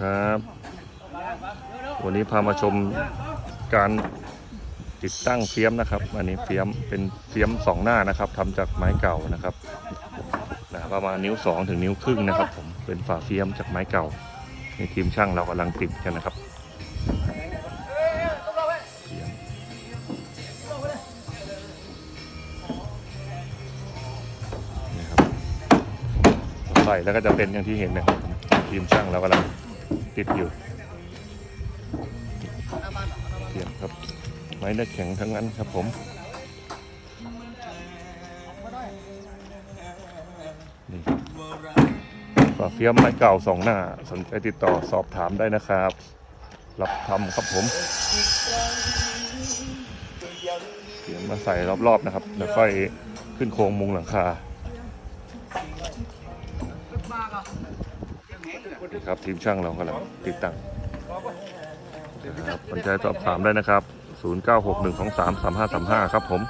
ครับ วันนี้พามาชมการติดตั้งเฟียมนะครับ อันนี้เฟียมเป็นเฟียมสองหน้านะครับทำจากไม้เก่านะครับนะประมาณนิ้วสองถึงนิ้วครึ่งนะครับผมเป็นฝาเฟียมจากไม้เก่าในทีมช่างเรากำลังติดกันนะครับนี่ครับใส่แล้วก็จะเป็นอย่างที่เห็นนะครับทีมช่างเรากำลัง ติดอยู่เฟียมครับ ไม้เนื้อแข็งทั้งนั้นครับผมนี่ฝาเฟียมไม้เก่าสองหน้า สนใจติดต่อสอบถามได้นะครับ รับทำครับผมเฟียมมาใส่รอบๆนะครับ แล้วค่อยขึ้นโครงมุงหลังคา ครับทีมช่างเรากำลังติดตั้งนะครับสนใจสอบถามได้นะครับ 0961233535 ครับผม